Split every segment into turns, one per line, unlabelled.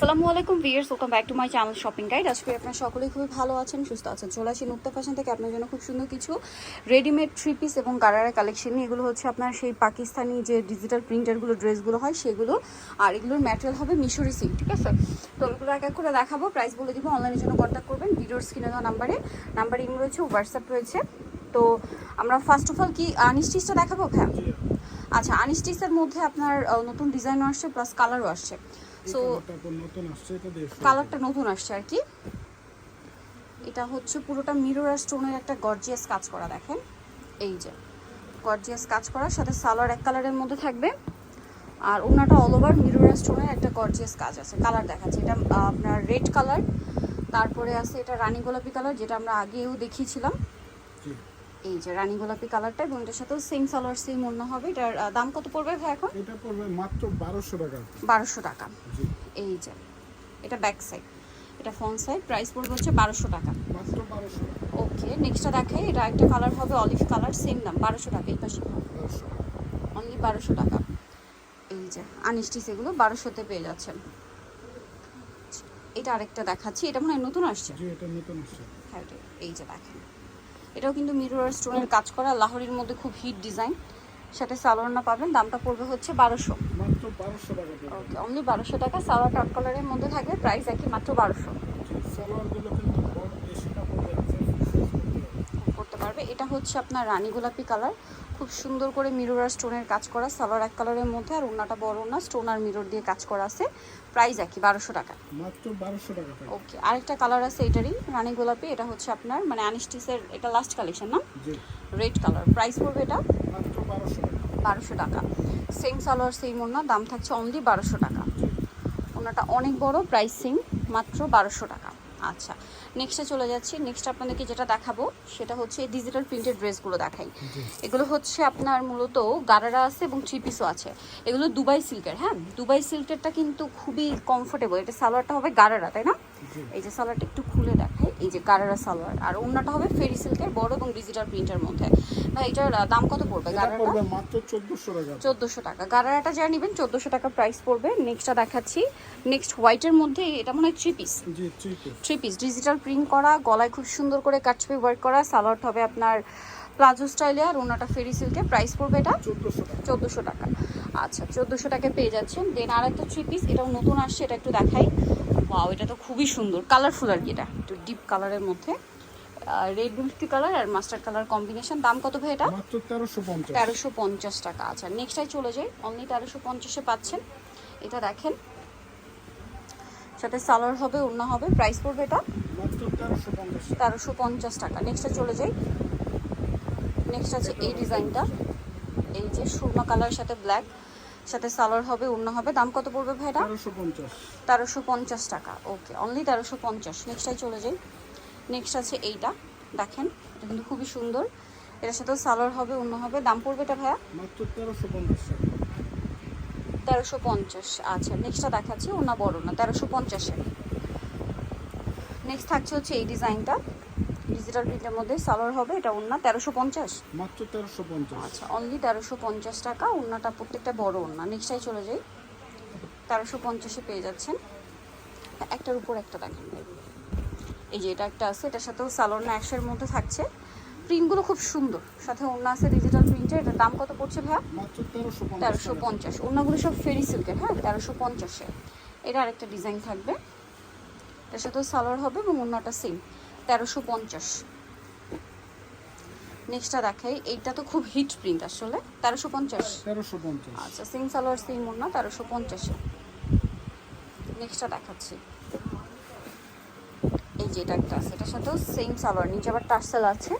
আসসালামু আলাইকুম viewers welcome back to my channel shopping guide আজকে আপনারা সকলেই খুবই ভালো আছেন, সুস্থ আছেন। চলে আসি নুক্তা ফ্যাশন থেকে। আপনার জন্য খুব সুন্দর কিছু রেডিমেড থ্রি পিস এবং গারারা কালেকশন এগুলো হচ্ছে আপনার সেই পাকিস্তানি যে ডিজিটাল প্রিন্টারগুলো ড্রেসগুলো হয়, সেগুলো। আর এগুলোর ম্যাটেরিয়াল হবে মিশরি সিল্ক ঠিক আছে? তো এগুলো এক এক করে দেখাবো। প্রাইস বলে দিব অনলাইনের জন্য কন্ট্যাক্ট করবেন। ভিডিওর স্ক্রিনে দেওয়া নাম্বারে নাম্বার ইম রয়েছে হোয়াটসঅ্যাপ রয়েছে। তো আমরা ফার্স্ট অফ অল কি আনিস্টিচটা দেখাবো? হ্যাঁ। আচ্ছা আনিস্টিচের মধ্যে আপনার নতুন ডিজাইনও আসছে প্লাস কালারও আসছে। সো কালারটা নতুন আসছে আর কি। এটা হচ্ছে পুরোটা মিরর আর স্টোনের একটা গর্জিয়াস কাজ করা দেখেন। এই যে গর্জিয়াস কাজ করা সাথে সালোয়ার এক কালারের মধ্যে থাকবে। আর ওনাটা অল ওভার মিরর স্টোনের একটা গর্জিয়াস কাজ আছে কালার দেখাচ্ছে। এটা আপনার রেড কালার তারপরে আছে এটা রানী গোলাপি কালার যেটা আমরা আগেও দেখিয়েছিলাম। এই যে রানী গোলাপি কালারটা এবং এটার সাথেও সেম সালোয়ার সেম অন্য হবে। এটার দাম কত পড়বে ভাই এখন?
এটা পড়বে মাত্র বারোশো টাকা।
বারোশো টাকা। এই যে এটা ব্যাক সাইড এটা ফ্রন্ট সাইড প্রাইস পড়বে হচ্ছে বারোশো টাকা।
মাত্র বারোশো টাকা।
ওকে নেক্সটটা দেখাই। এটা একটা কালার হবে অলিভ কালার সেম দাম বারোশো টাকা এই পাশে। অনলি বারোশো টাকা। এই যে আনিস্টিস এগুলো বারোশোতে পেয়ে যাচ্ছেন। এটা আরেকটা দেখাচ্ছি। এটা মনে হয় নতুন আসছে?
জি এটা নতুন আসছে।
হ্যাঁ এই যে দেখেন। এটাও কিন্তু মিরর স্টোনের কাজ করা। লাহোরির মধ্যে খুব হিট ডিজাইন সাথে সালোয়ারনা পাবেন। দামটা পড়বে হচ্ছে বারোশো। ওকে অনলি বারোশো টাকা। সালোয়ার টপ কালারের মধ্যে থাকবে প্রাইস একই মাত্র বারোশো। করতে পারবে। এটা হচ্ছে আপনার রানী গোলাপি কালার খুব সুন্দর করে মিরর আর স্টোনের কাজ করা সালোয়ার এক কালারের মধ্যে আর ওনাটা বড় না স্টোন আর মিরর দিয়ে কাজ করা আছে। প্রাইস একই বারোশো টাকা।
মাত্র বারোশো টাকা
ওকে আরেকটা কালার আছে এটারই রানী গোলাপি এটা হচ্ছে আপনার মানে আনিস্টিসের এটা লাস্ট কালেকশন না? রেড কালার প্রাইস পড়বে এটা?
বারোশো টাকা।
সেম সালোয়ার সেম ওনা দাম থাকছে অনলি বারোশো টাকা। ওনাটা অনেক বড় প্রাইস সেম মাত্র বারোশো টাকা। আচ্ছা নেক্সটে চলে যাচ্ছি। নেক্সট আপনাদেরকে যেটা দেখাবো সেটা হচ্ছে ডিজিটাল প্রিন্টেড ড্রেসগুলো দেখাই। এগুলো হচ্ছে আপনার মূলত গারারা আছে এবং থ্রি পিসও আছে। এগুলো দুবাই সিল্কের হ্যাঁ? দুবাই সিল্কেরটা কিন্তু খুবই কমফোর্টেবল এটা সালোয়ারটা হবে গারারা তাই না? এই যে সালোয়ারটা একটু এই যে গারারা সালোয়ার আর অন্যটা হবে ফেরি সিল্কের বড় এবং ডিজিটাল প্রিন্টের মধ্যে। ভাই এটার দাম কত পড়বে
এটা
গারারা
পড়বে মাত্র চোদ্দশো টাকা।
চোদ্দোশো টাকা। গারারাটা যা নেবেন চোদ্দোশো টাকা প্রাইস পড়বে। নেক্সটটা দেখাচ্ছি। নেক্সট হোয়াইটের মধ্যে এটা মনে হয় থ্রি পিস
জি থ্রি পিস
ডিজিটাল প্রিন্ট করা গলায় খুব সুন্দর করে কাটছবি ওয়ার্ক করা। সালোয়ার হবে আপনার প্লাজো স্টাইলে আর ওনাটা ফেরি সিল্কে প্রাইস পড়বে এটা
চোদ্দশো টাকা।
চোদ্দোশো টাকা। আচ্ছা চোদ্দোশো টাকায় পেয়ে যাচ্ছেন। দেন আর একটা থ্রি পিস এটাও নতুন আসছে এটা একটু দেখাই। ওয়াও এটা তো খুবই সুন্দর কালারফুল আর কি এটা একটু ডিপ কালারের মধ্যে। রেড মিল্কি কালার আর মাস্টার কালার কম্বিনেশন দাম কত ভাই এটা?
তেরোশো পঞ্চাশ।
টাকা আচ্ছা নেক্সটাই চলে যাই অনলি তেরোশো পঞ্চাশে পাচ্ছেন এটা দেখেন। সাথে সালোয়ার হবে ওড়না হবে প্রাইস পড়বে এটা?
তেরোশো পঞ্চাশ
টাকা। নেক্সটে চলে যাই। নেক্সট আছে এই ডিজাইনটা এই যে সুরমা কালারের সাথে ব্ল্যাক সাথে সালোয়ার হবে ওড়না হবে। দাম কত পড়বে ভাইটা
তেরোশো পঞ্চাশ।
টাকা। ওকে অনলি তেরোশো পঞ্চাশ। নেক্সটাই চলে যাই। নেক্সট আছে এইটা। দেখেন এটা কিন্তু খুবই সুন্দর। এটার সাথেও সালোয়ার হবে অন্য হবে। দাম পড়বে এটা ভাইয়া?
তেরোশো পঞ্চাশ
তেরোশো পঞ্চাশ। আচ্ছা নেক্সটটা দেখাচ্ছি ওনা বড় না তেরোশো পঞ্চাশে নেক্সট থাকছে হচ্ছে এই ডিজাইনটা। ডিজিটাল প্রিন্টের মধ্যে সালোয়ার হবে এটা ওনা তেরোশো পঞ্চাশ।
মাত্র তেরোশো পঞ্চাশ।
আচ্ছা অনলি তেরোশো পঞ্চাশ টাকা ওনাটা প্রত্যেকটা বড় ওনা নেক্সটাই চলে যাই। তেরোশো পঞ্চাশে পেয়ে যাচ্ছেন। একটার উপর একটা দেখেন এই যে এটা একটা আছে এটার সাথেও সালোয়ার না একশোর মধ্যে থাকছে। প্রিন্টগুলো খুব সুন্দর। সাথে ওনা আছে ডিজিটাল প্রিন্টের এটার দাম কত পড়ছে ভাইয়া?
তেরোশো পঞ্চাশ
অন্যগুলো সব ফেরি সিল্কের হ্যাঁ? তেরোশো পঞ্চাশে। এটা আরেকটা ডিজাইন থাকবে। এটার সাথেও সালোয়ার হবে এবং অন্যটা সেম তেরোশো পঞ্চাশ। নেক্সটটা দেখাই। এইটা তো খুব হিট প্রিন্ট আসলে। তেরোশো পঞ্চাশ।
তেরোশো পঞ্চাশ।
আচ্ছা সেম সালোয়ার সেম ওড়না তেরোশো পঞ্চাশে। নেক্সটটা দেখাচ্ছি। এই যে এটা একটা আছে এটার সাথেও সেম সালোয়ার নিচে আবার টার্সেল আছে।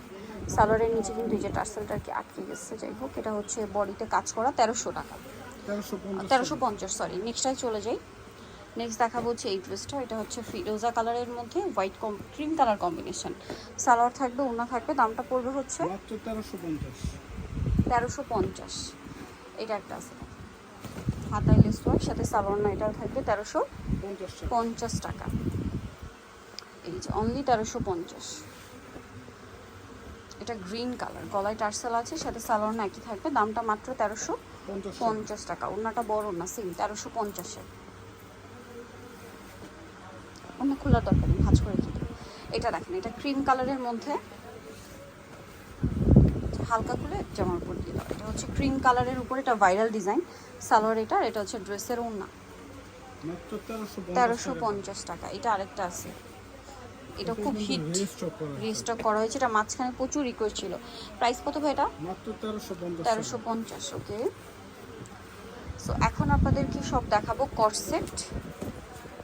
সালোয়ারের নিচে কিন্তু এই যে টার্সেলটা কি আটকে গেছে। যাই হোক এটা হচ্ছে বডিতে কাজ করা তেরোশো টাকা।
তেরোশো পঞ্চাশ।
সরি নেক্সটটাই চলে যাই। নেক্সট দেখাবো হচ্ছে এই ড্রেসটা এটা হচ্ছে ফিরোজা কালারের মধ্যে white cum cream colour combination salwar থাকবে ওনা থাকবে দামটা পড়বে হচ্ছে
তেরোশো পঞ্চাশ।
তেরোশো পঞ্চাশ। এটা একটা আছে। হাতায় লিস্ট ওয়ার্ক সাথে সালোয়ার না এটাও থাকবে তেরোশো
পঞ্চাশ টাকা।
এই যে অনলি তেরোশো পঞ্চাশ। এটা গ্রিন কালার গলায় টার্সেল আছে সাথে সালোয়ার না একই থাকবে দামটা মাত্র তেরোশো
পঞ্চাশ টাকা।
ওনাটা বড় না সেম তেরোশো পঞ্চাশে না খোলার দরকার নেই ভাঁজ করে দিই এটা দেখেন এটা ক্রিম কালারের মধ্যে হালকা খুলে জামার উপর দিয়ে দাও। এটা হচ্ছে ক্রিম কালারের উপর এটা ভাইরাল ডিজাইন সালোয়ার এটা এটা হচ্ছে ড্রেসের ওড়না।
তেরোশো
পঞ্চাশ টাকা। এটা আরেকটা আছে। এটা খুব হিট রিস্টক করা হয়েছে। এটা মাঝখানে প্রচুর রিকোয়েস্ট ছিল। প্রাইস কত ভাই এটা?
তেরোশো পঞ্চাশ
ওকে সো এখন আপনাদেরকে সব দেখাবো কটসেট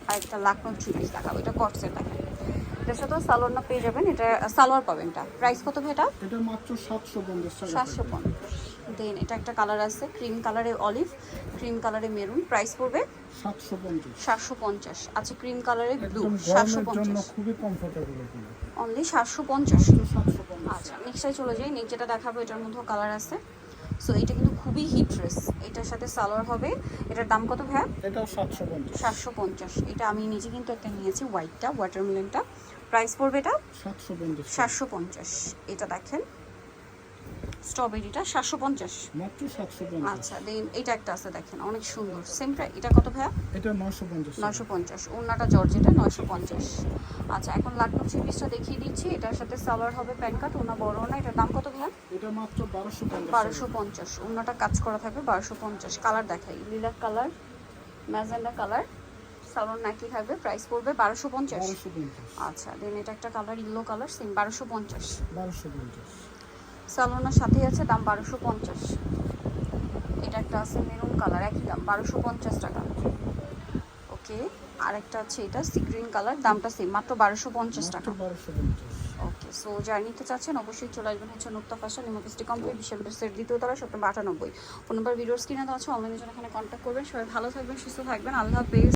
আর একটা লাকনো থ্রি পিস দেখাবো এটা কটসেট দেখাবো এটার সাথেও সালোয়ার না পেয়ে যাবেন এটা সালোয়ার পাবেন এটা। প্রাইস কত ভাই এটা?
এটা মাত্র সাতশো পঞ্চাশ
সাতশো পঞ্চাশ। দেন এটা একটা কালার আছে ক্রিম কালারে অলিভ ক্রিম কালারে মেরুন প্রাইস পড়বে
সাতশো পঞ্চাশ।
আচ্ছা ক্রিম কালারে ব্লু সাতশো পঞ্চাশ।
খুবই কমফোর্টেবল
অনলি সাতশো পঞ্চাশ।
সাতশো পঞ্চাশ।
আচ্ছা চলে যাই নেক্সট যেটা দেখাবো এটার মধ্যেও কালার আছে। সো এটা কিন্তু খুবই হিট ড্রেস এটার সাথে সালোয়ার হবে। এটার দাম কত ভাইয়া?
এটাও সাতশো পঞ্চাশ।
সাতশো পঞ্চাশ। এটা আমি নিজে কিন্তু একটা নিয়েছি হোয়াইটটা ওয়াটারমেলনটা প্রাইস পড়বে এটা?
সাতশো পঞ্চাশ।
সাতশো পঞ্চাশ। এটা দেখেন। স্ট্রবেরিটা সাতশো পঞ্চাশ।
মাত্র সাতশো পঞ্চাশ।
আচ্ছা দেন এটা একটা আছে দেখেন অনেক সুন্দর। সেম প্রাইস এটা কত ভাইয়া?
এটা নশো পঞ্চাশ।
নয়শো পঞ্চাশ ওনাটা জর্জেটা নয়শো পঞ্চাশ। আচ্ছা এখন লাকনো থ্রি পিসটা দেখিয়ে দিচ্ছি এটার সাথে সালোয়ার হবে প্যান কার্ড ওনা বড় না এটার দাম কত ভাইয়া?
এটা মাত্র বারোশো
বারোশো পঞ্চাশ ওনাটা কাজ করা থাকবে বারোশো পঞ্চাশ। কালার দেখাই lilac colour magenta colour salwar নাকি থাকবে প্রাইস পড়বে বারোশো পঞ্চাশ।
বারোশো পঞ্চাশ।
আচ্ছা দেন এটা একটা কালার ইয়েলো কালার সেম বারোশো পঞ্চাশ।
বারোশো পঞ্চাশ।
সালোনার সাথে আছে দাম বারোশো পঞ্চাশ। এটা একটা আছে মেরুন কালার একই দাম বারোশো পঞ্চাশ টাকা। ওকে আরেকটা আছে এটা সি গ্রিন কালার দামটা সেম মাত্র বারোশো পঞ্চাশ টাকা। ওকে সো যারা নিতে চাচ্ছেন অবশ্যই চলে আসবেন হচ্ছে নুক্তা ফ্যাশন নিমকিস্টি কমপ্লিট বিশাল সেট দ্বিতীয় তলা সপ্তাহ আটানব্বই ফোন নাম্বার ভিডিওস কিনে দেওয়া আছে অনলাইনের জন্য এখানে কন্ট্যাক্ট করবেন। সবাই ভালো থাকবেন সুস্থ থাকবেন আল্লাহ হাফেজ।